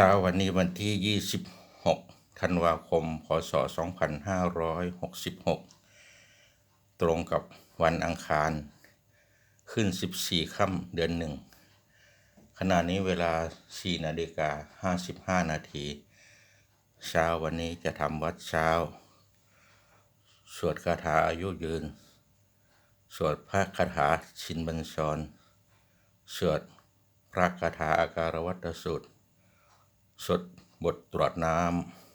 ช้าวันนี้วันที่ 26 ธันวาคม พศ 2566 ตรงกับวันอังคาร ขึ้น 14 ค่ำเดือนหนึ่ง ขณะนี้เวลา 4 นาฬิกา 55 นาที เช้าวันนี้จะทำวัดเช้า สวดคาถาอายุยืน สวดพระคาถาชินบัญชร สวดพระคาถาอาการวัตสูตร สดบทตรวจน้ำ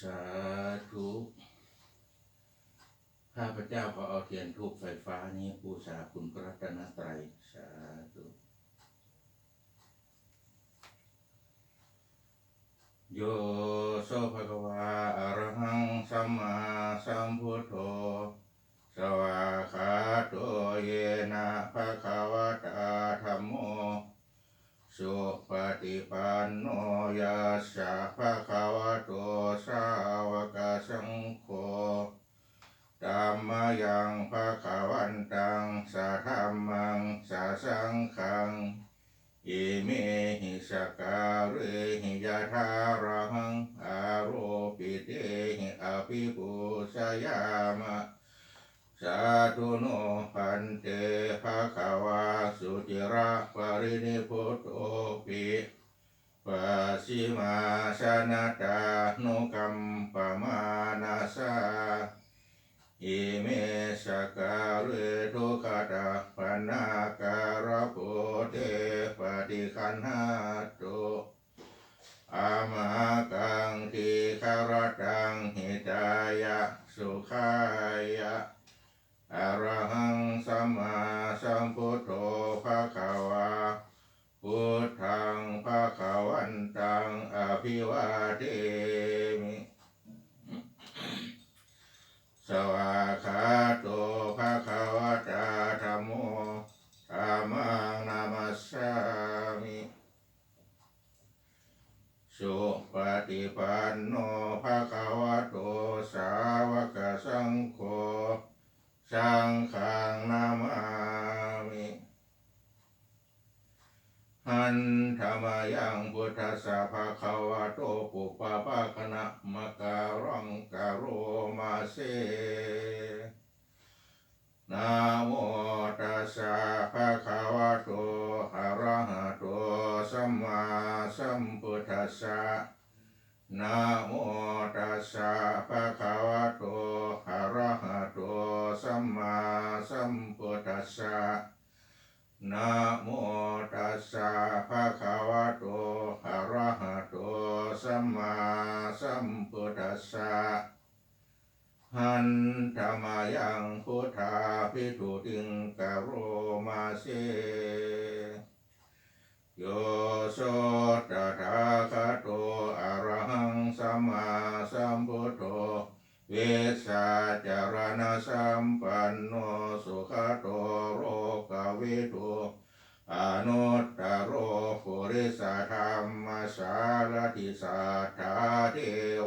สาธุข้าพเจ้าขอเอาเทียนทูปไฟฟ้านี้บูชาคุณพระรัตนตรัย สาธุโยโสภะควาอรหังสัมมาสัมพุทโธสวากขาโตเยนะภะคะวะตาธัมโม สุปฏิปันโนยัสสะภะคะวะโตสาวกสังโฆธัมมยังภะคะวันตังสะธัมมังสะสังฆัง อิเมหิสการเรหิยะทารังอาโรปิเตหิอภิปุสยามะ สาธุโนพันเตภะคะวาสุจิระปรินิพุตโตปิปัสสิมาสนาตานุกัมปมานาสาอิเมสการเรทุกขตาปนาการะโพเทปฏิคันหาตุอามากังทีคารตังหิตายะสุขายะ อะระหังสัมมาสัมพุทโธภะคะวา พุทธังภะคะวันตังอภิวาเทมิ สวากขาโตภะคะวะตาธัมโมธัมมังนามัสสามิ สุปฏิปันโนภะคะวะโตสาวกสังโฆ สังฆังนามามิ หันธรรมยังพุทธสสะภะคะวะโตปุปปะภะคะนะมะการังกะโรมาเสนะโมตัสสะภะคะวะโตอะระหะโตสัมมาสัมพุทธัสสะ นะโมตัสสะภะคะวะโตอะระหะโตสัมมาสัมพุทธัสสะ นะโมตัสสะ ภะคะวะโตอะระหะโตสัมมาสัมพุทธัสสะหันธรรมายังพุทธาภิทุติงกะโรมาเสโยโสตถาคตโตอะระหังสัมมาสัมพุทโธเวสสาจารณสัมปันโนสุขโตโรกวิทุ อนุตตโรปุริสธรรมสารติสัทธาเท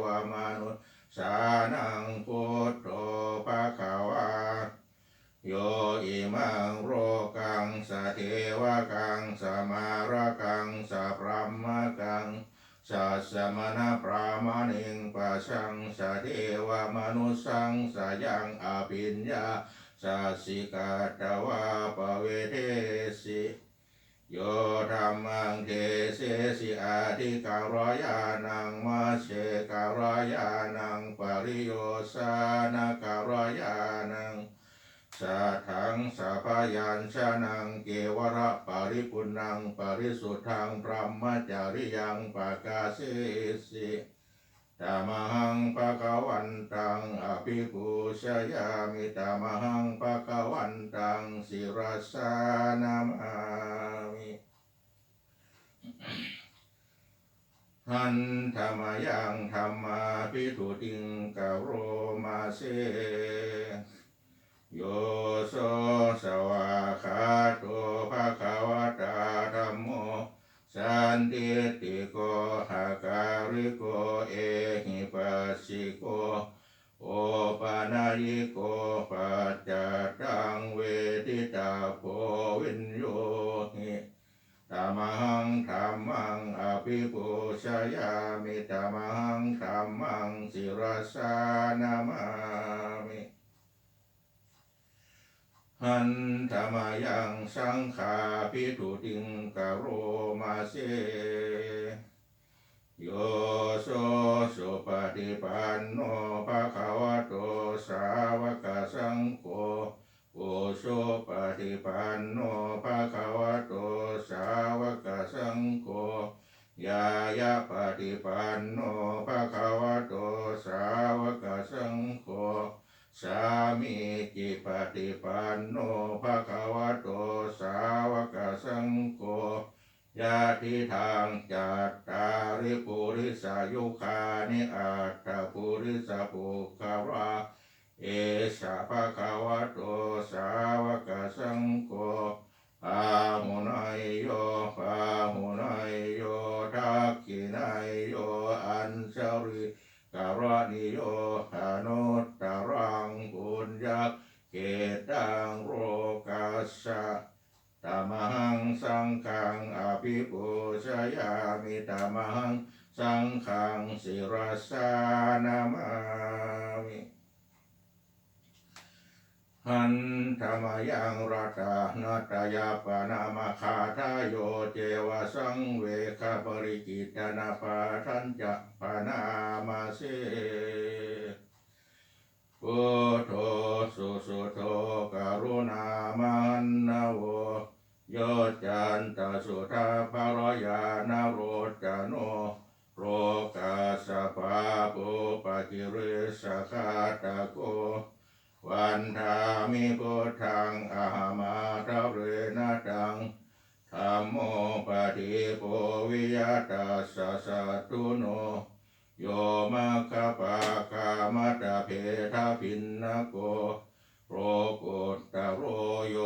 วมนุษย์สานังพุทโธภะคะวาโยอิมังโรกังสเทวกังสมาระกังสพรหมกังสัสมณพรามานิงปัสสังสเทวมนุสสังสยังอภิญญาสัสสิกาตวาปเวเทสิ โยธรรมังเทเสสิอาทิการยานังมาเชการยานังปริโยสานการยานังสัทถังสัพยัญชนะเกวระปาริปุณังปริสุทธังพรหมจาริยังปากาเสสิ ตามหังปะคะวันตังอภิปูชยามิตามหังปะคะวันตังศิรสานามามิหันธรรมยังธรรมาพิทุติงกโรมาเสโยโสสวาคาโตภะคะวะตาธัมโม สันติติโกหะการิโกเอหิปัสสิโกโอปานายิโกปัจจตังเวทิตาโพวินโยหิตามังธรรมังอภิปูชยามิตามังธรรมังศิรสานามา หันธรรมยังสังขาพิทุติงกโรมาเสโยโสสุปฏิปันโนภะคะวะโตสาวกสังโฆโอโสปฏิปันโนภะคะวะโตสาวกสังโฆยายาปฏิปันโนภะคะวะโตสาวกสังโฆ สามีจิปฏิปันโนภะคะวะโตสาวกสังโฆญาติทางจัตตาริปุริสายุคานิอัตตปุริสปุคาวาเอสะภะคะวะโตสาวกสังโฆอาหุนายโยปาหุนายโยทักขินายโยอัญชริการณิโยอนุต เกตังโรกัสสะตามหังสังฆังอภิปูชยามิตามหังสังฆังศิรสานามามิหันธรรมยังรัตานาตยาปนามาคาทายโยเจวสังเวคปริกิตนาปาทันจะปนามาเสพุทโธสุสุโธกรุณามันนาโวโยจันตสุทาภรยานโรจโนโรกาสปาปุปกิริสคาตะโก วันทามิพุทธังอามาตะเรนะตังธรรมโมปฏิโปวิยตัสสะสะตุโน โยมะคปะกามะตะเพทะพินนะโก โรกุตตะโรโย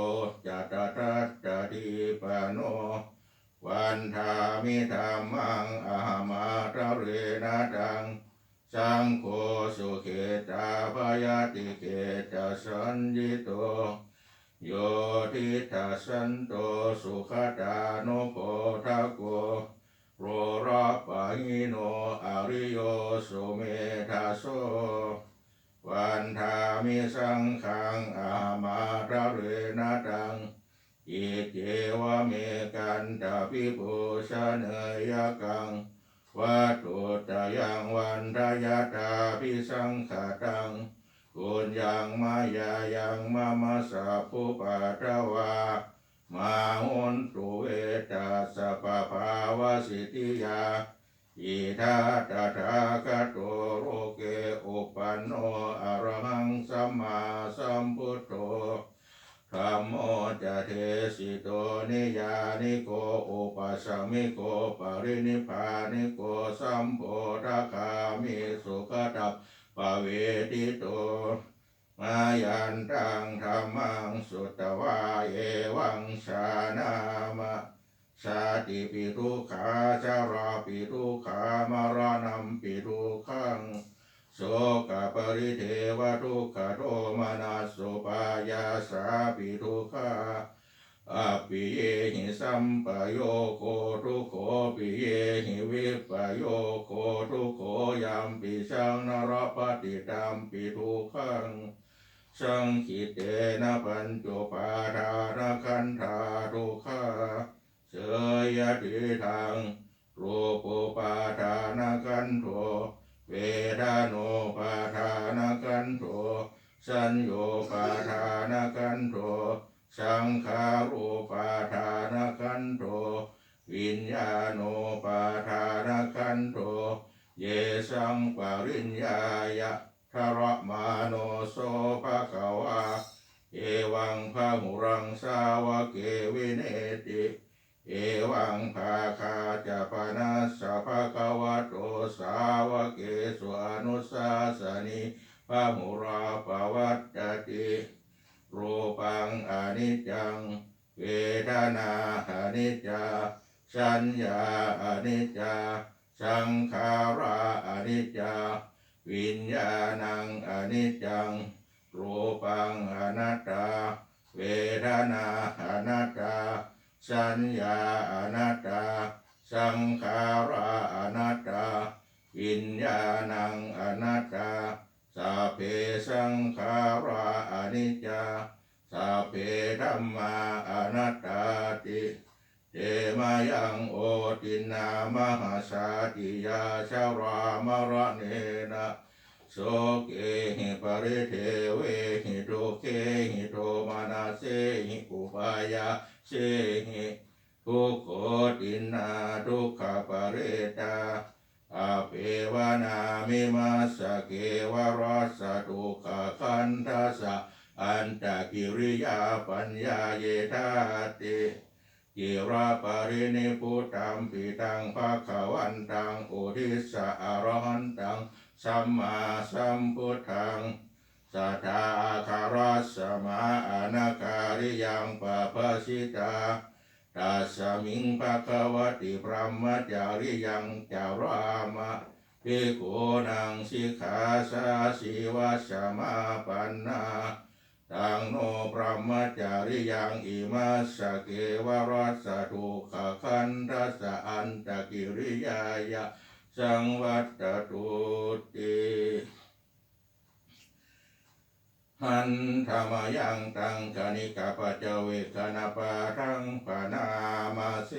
จัตตะทัตตะทีปะโน วันทามิธรรมังอามาตะเรนะตัง สังโฆสุเขตาพยาติเกตสันยิโต โยทิทัสสันโตสุขตาโนโพทะโก โรระปะหิโนอริโยสุเมธาโสวันทามิสังขังอามาตะเรนะตังอิเจวเมกันตาปิปุชะเนยกังวัตุตยังวันทายาตาพิสังขตังกุญยังมายายังมามาสะปุปะตะวา มาหุนตุเวตัสปะภาวะสิทิยาอิทัตถาคโตโรเกอุปันโนอะระหังสัมมาสัมพุทโธธรรมโมจะเทสิโตนิยานิโกอุปัสสมิโกปรินิพานิโกสัมโพธคามิสุขตัปปเวทิโต มายันตังธรรมังสุตวาเอวังชานามะชาติปิทุขาชาราปิทุขามรณัมปิทุขังโสกปริเทวทุกขโทมนาสุปายาสาปิทุขาอปิเยหิสัมปโยโคทุโขปิเยหิวิปโยโคทุโขยามปิชังนรปฏิตัมปิทุขัง สังคิเตนะปัญจุปาทานขันธาทุกขาเสยติทางรูปุปาทานขันโทเวทานุปาทานกันโทสัญโยปาทานกันโทสังขารูปาทานกันโทวิญญาณปาทานกันโทเยสังปริญญายะ ทรมาโนโสภะคะวาเอวังพะหุรังสาวะเกวิเนติเอวังภาคาจะปนัสสะภะคะวะโตสาวะเกสุอนุสาสนิพะหุราปวัตตติรูปังอนิจจัง เวทนาอนิจจาสัญญาอนิจจาสังขาราอนิจจา วิญญาณังอนิจจังรูปังอนัตตา เวทนาอนัตตา สัญญาอนัตตา สังขาราอนัตตา วิญญาณังอนัตตาสัพเพสังขาราอนิจจาสัพเพธัมมาอนัตตาติ เตมายังโอตินามหาสาติยาชารามรเนนะโสเกหิปริเทเวหิโตเกหิโตมานาเสหิอุปายาเสหิทุกโขตินาทุกขปริตาอาเปวนามิมาสเกวรสะทุกขคันทัสสะอันตกิริยาปัญญาเยธาติ กิราปรินิพุตัมปิตังภาควันตังอุทิสะอรหันตังสัมมาสัมพุทธังสัทธาคารัสสมาอนาการิยังปะปะสิตาตัสสมิงภะคะวะติพระมจาริยังจารามะภิกขุนังสิกขาสาสีวะสมาปันนา ตังโนพระมจาริยังอิมาสเกวรัสสะทุขคันทัสสะอันตกิริยายะสังวัตตุติหันธรรมยังตังคณิกาปเจเวคณปาทังปนามาเส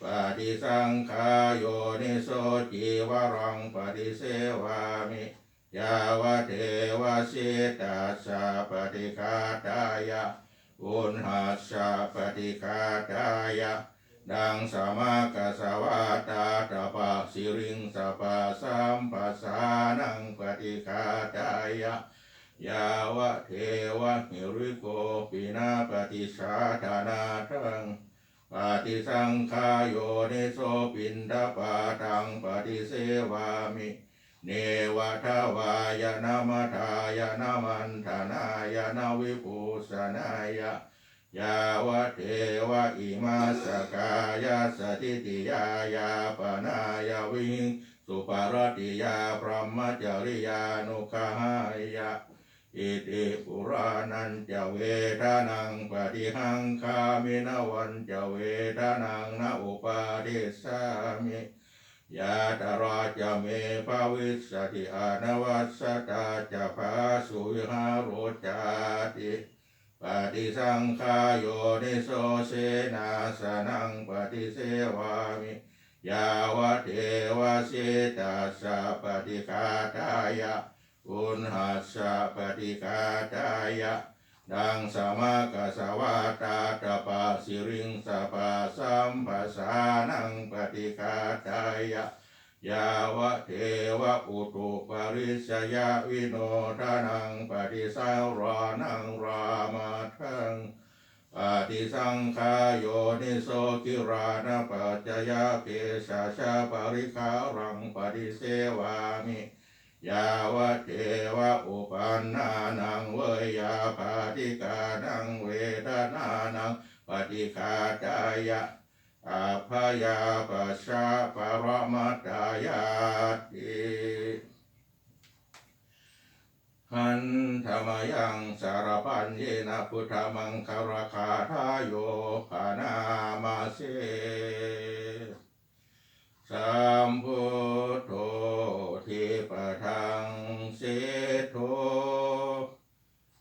ปฏิสังขายโยนิโสจิวรังปฏิเสวามิ ยาวเทวสิตัสสะปฏิคาตายะอุณหัสสะปฏิคาตายะดังสมากสวาตาตปะสิริงสปะสัมปัสสานังปฏิคาตายะยาวะเทวะหิริโกปินาปฏิสาธานาทังปฏิสังขายโยนิโสปินดาปาตังปฏิเสวามิ เนวะทวายนามัทายนามันธนายนาวิภูสนายะยาวะเทวะอิมาสกายาสติติยายาปนายาวิงสุปารติยาพรหมจริยานุขหายะอิติปุรานันจะเวทานังปฏิหังคามินวันจะเวทานังนาอุปาทิสามิ ยาตราจะเมภาวิสติอานวัสตาจะภาสุวิหาโรจาติปฏิสังขายโยนิโสเสนาสนังปฏิเสวามิยาวเทวสิตัสะปฏิคาตายะอุณหัสสะปฏิคาตายะดังสมากสวาตาตปะสิริงสปะสัมปัสสานัง ปฏิคาตายะยาวะเทวะอุตุปริสยาวิโนทานังปฏิสาวรานังรามาทังปฏิสังขายโยนิโสกิรานะปัจจยาเกสาชาปริคารังปฏิเสวามิยาวะเทวะอุปันนานังเวยาปาติกานังเวทนานังปฏิคาตายะ อาภยาปัสสะปรมัตตายาติหันธรรมยังสารพันเยนะพุทธมังคารคาทายโยภานามาเสสัมพุทโธทิปทังเสโท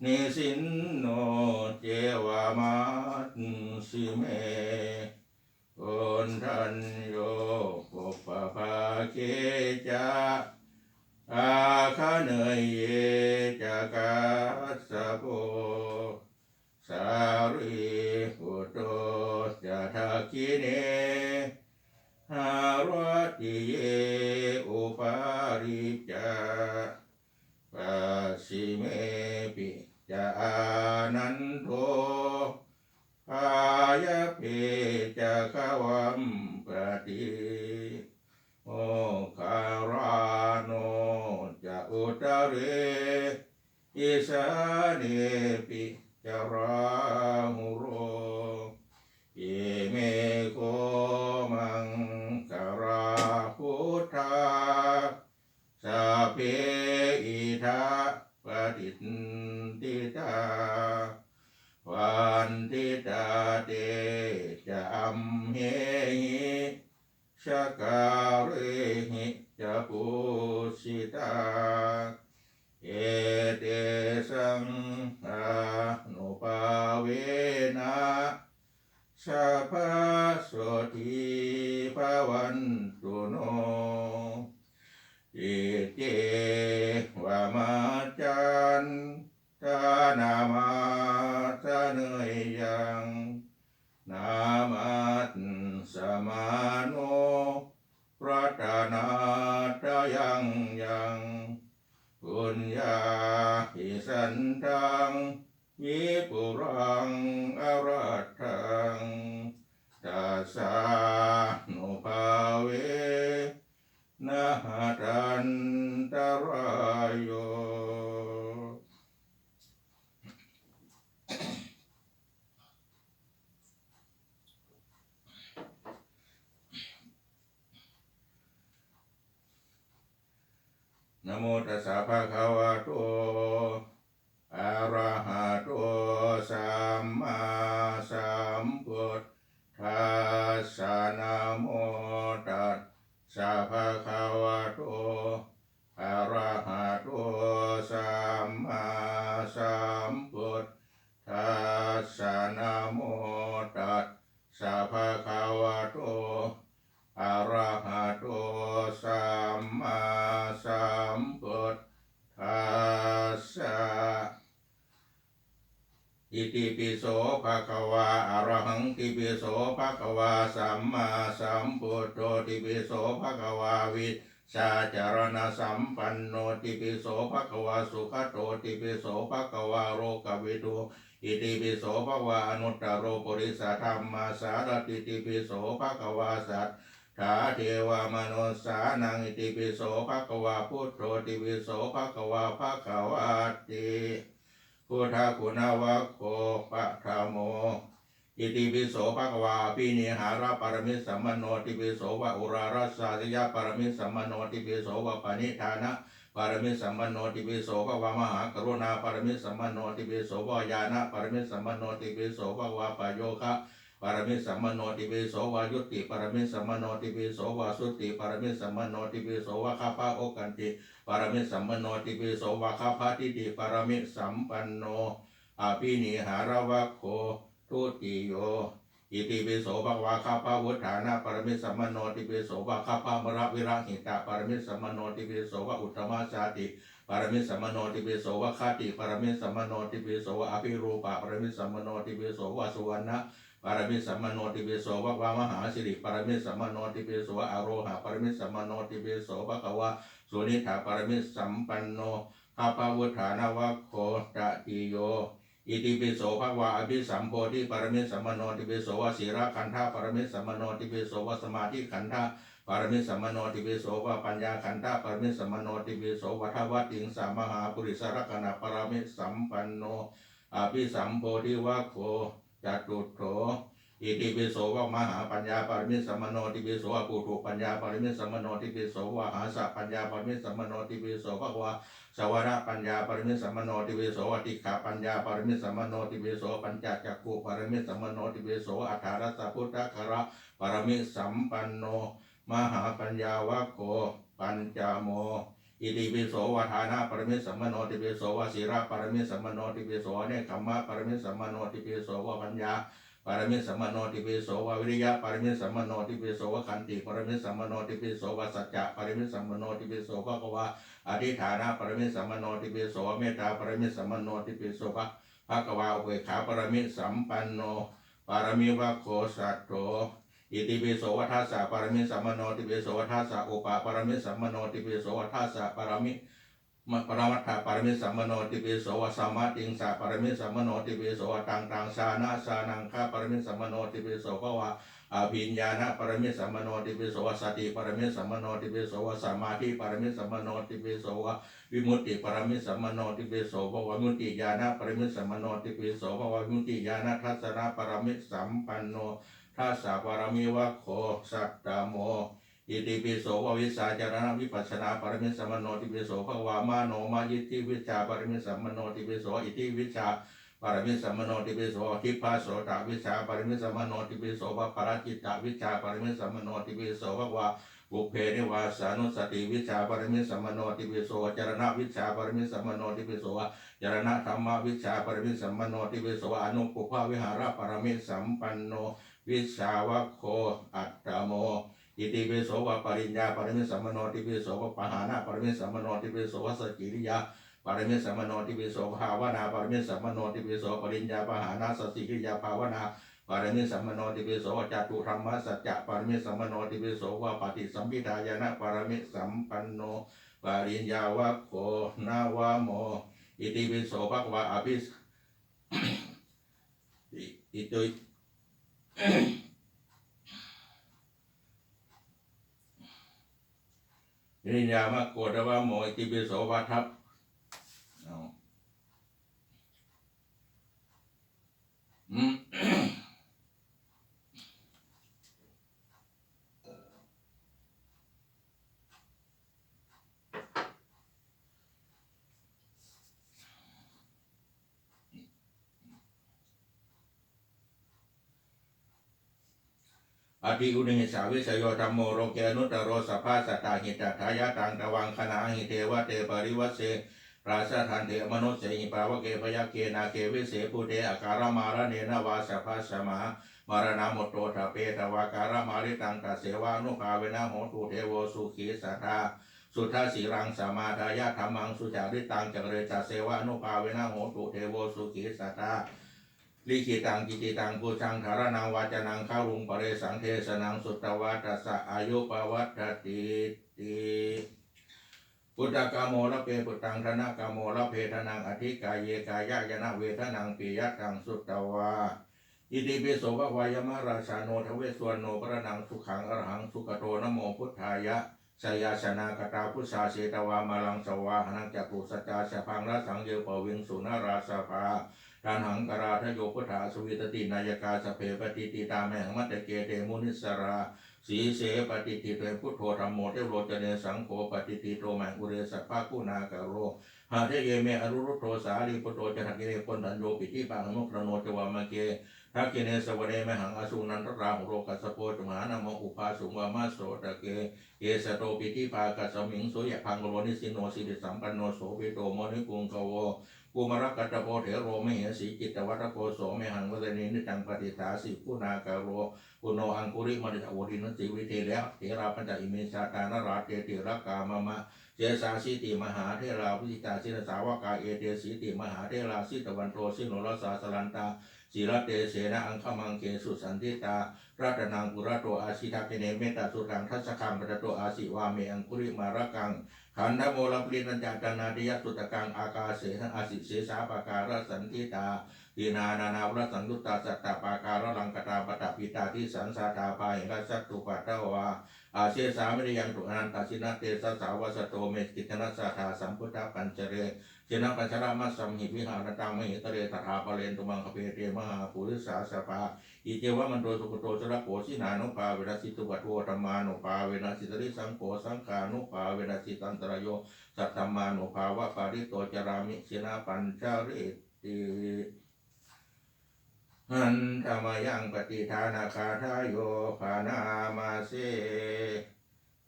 นิสินโนเจวามัตสิเม รังอรัตังตัสสานุภาเวนะหะตันตรายโยนะโมตัสสะภะคะวะโต อะระหะโตสัมมาสัมพุทธัสสะนะโมตัสสะภะคะวะโต อะระหะโตสัมมาสัมพุทธัสสะนะโมตัสสะภะคะวะโต อะระหะโตสัมมาสัมพุทธัสสะ อิติปิโสภะคะวาอะระหังติปิโสภะคะวาสัมมาสัมพุทโธติปิโสภะคะวาวิชาจารณสัมปันโนติปิโสภะคะวาสุขโตติปิโสภะคะวาโรกวิดูอิติปิโสภะคะวาอนุตตรโรปุริสธรรมาสารติติปิโสภะคะวาสัทธาเทวมนุสานังอิติปิโสภะคะวาพุทโธติปิโสภะคะวาภะคะวาติ พุทธคุณาวะโคปะธรรมโมอิติปิโสภะกวาปีนิหาราปรมิสัมมโนติปิโสวะอุรารัสสาติยาปรมิสัมมโนติปิโสวะปณิธานะปรมิสัมมโนติปิโสภะวามหากรุณาปรมิสัมมโนติปิโสวะญาณปรมิสัมมโนติปิโสภะวาปโยคะ ปรมิสัมมโนติปิโสวายุติปรมิสัมมโนติปิโสวาสุติปรมิสัมมโนติปิโสวะคาปะโอกันติปรมิสัมมโนติปิโสวะคาภาติติปรมิสัมปันโนอาภินิหารวะโคทุติโยอิติปิโสภะวะคาภาวุฒานะปรมิสัมมโนติปิโสวะคาภามระวิระหิตาปรมิสัมมโนติปิโสวะอุตตมสาติปรมิสัมมโนติปิโสวะคาติปรมิสัมมโนติปิโสวะอภิรูปะปรมิสัมมโนติปิโสวะสุวรรณะ ปรมิสัมมโนติปิโสวะวามหาสิริปรมิสัมมโนติปิโสวะอโรหะปรมิสัมมโนติปิโสภะคะวะสุนิถาปรมิสัมปันโนข้าพาวุฒานวะโคตติโยอิติปิโสภะวะอภิสัมโพธิปรมิสัมมโนติปิโสวะศีระขันธาปรมิสัมมโนติปิโสวะสมาธิขันธาปรมิสัมมโนติปิโสวะปัญญาขันธาปรมิสัมมโนติปิโสวะทวัติงสามหาปุริสารักณปรมิสัมปันโนอภิสัมโพธิวะโค จตุโถอิติปิโสวะมหาปัญญาปรมิสัมมโนติปิโสวะปุถุปัญญาปรมิสัมมโนติปิโสวะหาสะปัญญาปรมิสัมมโนติปิโสภควะสวรปัญญาปรมิสัมมโนติปิโสวติขาปัญญาปรมิสัมมโนติปิโสปัญจจักขุปรมิสัมมโนติปิโสอัฏฐารัสสะพุทธคาระปรมิสสัมปันโน มหาปัญญาวะโคปัญจโม อิติปิโสวะฐานะปรมิสสัมมโนติปิโสวะศีระปรมิสสัมมโนติปิโสเนคขมมะปรมิสสัมมโนติปิโสวะปัญญาปรมิสสัมมโนติปิโสววิริยะปรมิสสัมมโนติปิโสวะขันติปรมิสสัมมโนติปิโสวสัจจะปรมิสสัมมโนติปิโสภะคะวะอธิฐานะปรมิสสัมมโนติปิโสเมตตาปรมิสสัมมโนติปิโสภะภะควะอุเบกขาปรมิสสัมปันโนปรมิวะโคสัตโต อิติปิโสวัฏฏสสะปรมิสัมมโนติปิโสวัฏฏสสะอุปาปรมิสัมมโนติปิโสวัฏฏสสะปรมิมปรมัตถปรมิสัมมโนติปิโสวสัมมาติงสะปรมิสัมมโนติปิโสวตังตังสานาสานังคาปรมิสัมมโนติปิโสภวะอภิญญาณปรมิสัมมโนติปิโสวสติปรมิสัมมโนติปิโสวสมาธิปรมิสัมมโนติปิโสววิมุตติปรมิสัมมโนติปิโสภวะวิมุตติญาณปรมิสัมมโนติปิโสภวะวิมุตติญาณทัสสะปรมิสัมปันโน ทัสสะปรมิวะโคสัตตโมอิติปิโสววิสาจารณวิปัสสนาปรมิสัมมโนติปิโสภวามาโนมายิทธิวิชาปรมิสัมมโนติปิโสอิติวิชาปรมิสัมมโนติปิโสทิพาโสตวิชาปรมิสัมมโนติปิโสภปรจิตตวิชาปรมิสัมมโนติปิโสภวาบุเพนิวาสานุสติวิชาปรมิสัมมโนติปิโสจารณวิชาปรมิสัมมโนติปิโสจารณธรรมวิชาปรมิสัมมโนติปิโสอนุปุพพวิหารปรมิสัมปันโน วิสาวโคอัตตโมอิติปิโสวะปริญญาปรมิสัมมโนติปิโสวะปหานะปรมิสัมมโนติปิโสวะสกิริยาปรมิสัมมโนติปิโสภาวนาปรมิสัมมโนติปิโสปริญญาปหานะสติกิริยาภาวนาปรมิสัมมโนติปิโสจตุธรรมสัจจะปรมิสัมมโนติปิโสวะปฏิสัมพิทายนะปรมิสัมปันโนปริญญาวะโค นาวะโม อิติปิโสภควะอภิสอิตุ นิยามะโกดวะโมอิติปิโสวัทัพอืม อภิอุณิหิสาวิสยโยธรรมโมโรเกอนุตตโรสภาสตตาหิตถายะตังตวังคณาหิเทวะเตปริวัสเสราชทันเถมนุสเสหิปาวะเกพยาเกนาเกวิเสปุเตอาการามารเนนวาสภาสมามารณามุตโตทะเปตวาการามาริตังตเสวานุภาเวนะโหตุเทโวสุขีสัทธาสุทธาสีรังสมาทายะธรรมังสุจาริตังจักเรตัสเสวานุภาเวนะโหตุเทโวสุขีสัทธา ลิขิตังกิติตังพุชังธารนังวาจนังข้ารุงปเรสังเทสนังสุตตวัตสะอายุปวัตติติพุทธกามโมละเปปุตตังธนกามโมละเพทนังอธิกายเยกายายนะเวทนังปิยตังสุตตวาอิติปิโสภวายมราชาโนทเวสวรโนพระนังสุขังอรหังสุขโตนะโมพุทธายะสยาสนากตาพุทธาเสตวามาลังสวาหนังจักรุสจจาสพังรัสังเยปวิงสุนาราสภา ทานหังกราทโยพุทธาสวิตตินายกาสเพปฏิติตาแมหังมัตตเกเตมุนิสราสีเสปฏิติเตพุทโธธรรมโมเทวโรจเนสังโฆปฏิติโตแมงกุเรสัพพะกุณากโรหาเทเยเมอรุรุโทสาลีปุตโตจะทักเกเรคนดันโยปิติปังนุกรโนจวามเกทักเกเนสวเนมหังอสุนันตราหุโรกัสโปจมหานามอุปาสุวามาโสตะเกเกสโตปิติปากัสสมิงโสยะพังโรนิสิโนสิริสัมปันโนโสปิโตโมนิกุงกโว กูมารกัตโปเถโรมเหสีจิตวัตโกโสเมหังวเดนินิจังปฏิทาสิกุนากาโรกุโนอังคุริมริจโวดินสิวิเทแล้วเถราปัญจอิเมชาตานราเตติรกามะมะเจสาสิติมหาเทราวิจิตาสินสาวกาเอเตสิติมหาเทราสิตวันโตสิโนรสาสลันตา ศิรเตเสนะอังคมังเกสุสันติตารัตนังปุระโตอาชิตาเกเนเมตตาสุรังทัสสะคังปะตะโตอาสิวาเมอังคุริมาระกังขันธโมลปรินันจานาติยสุตกังอากาเสหอาสิเสสาปาการสันติตาตีนานานาวรสันตุตตาสัตตาปาการลังกตาปตปิตาที่สันสาตาปาหิรัสตุปัตตวาอาเชสามิยังตุอนันตสินาเตสสาวสโตเมติคณสัทธาสัมพุทธปัญจเร จนะปัญชรามัสสัมหิวิหารตามหิตเรตถาปเรนตุมังคเปเตมหาปุริสาสปาอิเจวะมันโตสุขโตชระโกสินานุปาเวนัสิตุวัตโวธรรมานุปาเวนัสิตริสังโฆสังขานุปาเวนัสิตันตรโยสัตตมานุภาวะปาริโตจารามิสินาปัญจาริติหันธรรมยังปฏิทานาคาทายโยภานามาเส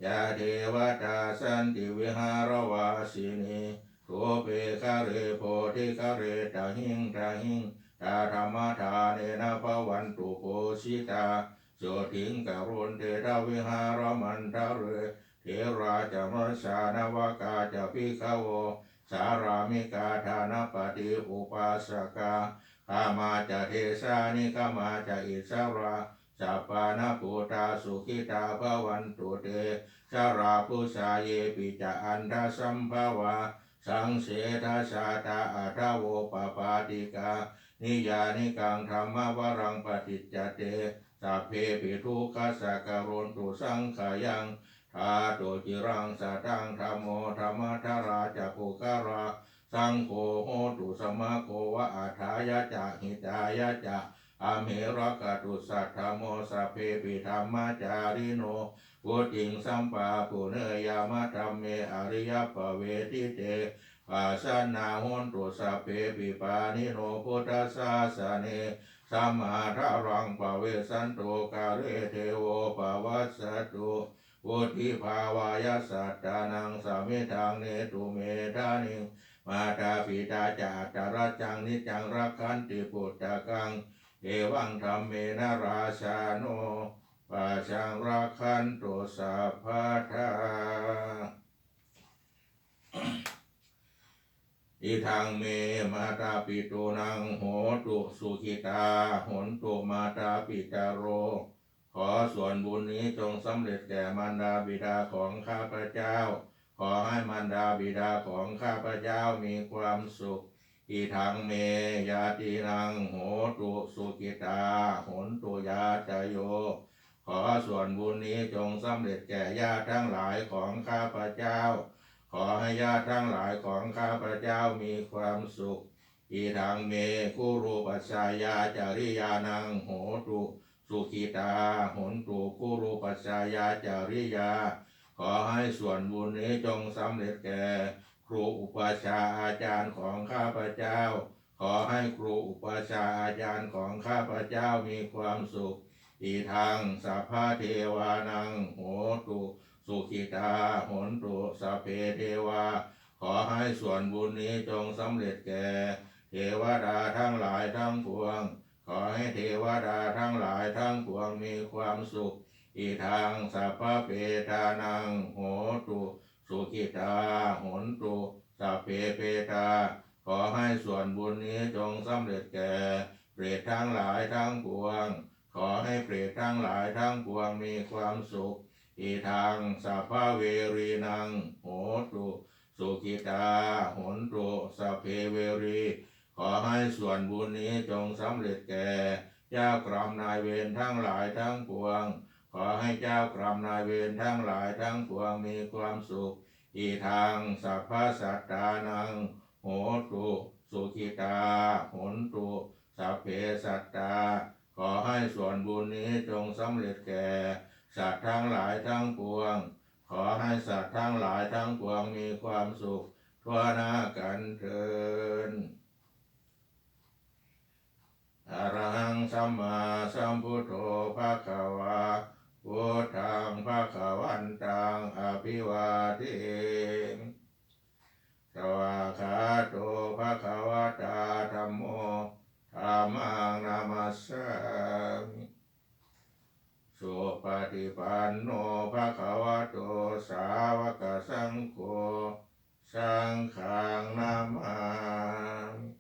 ยาเทวตาสันติวิหารวาสินี โทเปคาเรโพธิคาเรตาหิงตาหิงตาธรรมทาเนนะภวันตุโพชิตาโสถิงกรุณเตระวิหารมันทะเรเทราจะมสานวกาจะพิขโว สารามิกาธานปฏิอุปาสกาขามาจะเทสานิกามาจะอิสราสัพพานาภูตาสุขิตาภวันตุเตชาราพุชาเยปิจาอันดาสัมภาวา สังเสทาชาตาอัตโวปปาติกา นิยานิกังธรรมวรังปฏิจจเตสัพเพปิทุกขสัการนตุสังขายังทาตุจิรังสัตังธรรมโมธรรมทาราจักุการา สังโฆโหตุสมะโกวะอาทายะจะหิตายะจะอเมรกตุสัทธโมสัพเพปิธรรมจาริโน วุติงสัมปาปุเนยามะธรรมเมอริยปเวทิเตปัสสนาโหนตุสัพเพปิปานิโนพุทธสาสเนสัมมาทารังปะเวสันโตกาเรเทโวปวัสสตุวุธิภาวายสัตตานังสามิทังเนตุเมธานิงมาตาปิตาจาตาราจังนิจังรักขันติปุตตะกังเอวังธรรมเมนราชาโน ปัจังรักขันตุสัพพะทาอิทังเมมาตาปิตุนังโหตุสุขิตาหนตุมาตาปิตาโร ขอส่วนบุญนี้จงสำเร็จแก่มารดาบิดาของข้าพเจ้า ขอให้มารดาบิดาของข้าพเจ้ามีความสุขอีทังเมยาตินังโหตุสุกิตาหนตุยาจโย ขอส่วนบุญนี้จงสำเร็จแก่ญาติทั้งหลายของข้าพเจ้า ขอให้ญาติทั้งหลายของข้าพเจ้ามีความสุขอีทังเมคุรูปัสายาจาริยานังโหตุสุขิตาหนตุคุรูปัสายาจาริยา ขอให้ส่วนบุญนี้จงสำเร็จแก่ครูอุปชาอาจารย์ของข้าพเจ้า ขอให้ครูอุปชาอาจารย์ของข้าพเจ้ามีความสุข อีทางสัพพะเทวานังโหตุสุขิตาหนตุสัพเพเทวา ขอให้ส่วนบุญนี้จงสำเร็จแก่ เทวดาทั้งหลายทั้งปวง ขอให้เทวดาทั้งหลายทั้งปวงมีความสุขอีทางสัพพะเปตานังโหตุสุขิตาหนตุสัพเพเปตา ขอให้ส่วนบุญนี้จงสำเร็จแก่เปรตทั้งหลายทั้งปวง ขอให้เปรตทั้งหลายทั้งปวงมีความสุข อีทางสัพพะเวรีนังโหตุสุขิตาหนตุสัพเพเวรี ขอให้ส่วนบุญนี้จงสำเร็จแก่เจ้ากรรมนายเวรทั้งหลายทั้งปวง ขอให้เจ้ากรรมนายเวรทั้งหลายทั้งปวงมีความสุข อีทางสัพพะสัตตานังโหตุสุขิตาหนตุสัพเพสัตตา ขอให้ส่วนบุญนี้จงสำเร็จแก่สัตว์ทั้งหลายทั้งปวง ขอให้สัตว์ทั้งหลายทั้งปวงมีความสุขทั่วหน้ากันเถินอรหังสัมมาสัมพุทโธภะคะวาพุทธังภะคะวันตังอภิวาเทมิสวากขาโตภะคะวะตาธัมโม Ramang namasami Sopadipanno bhagavato sawaka sangko sangkang namami.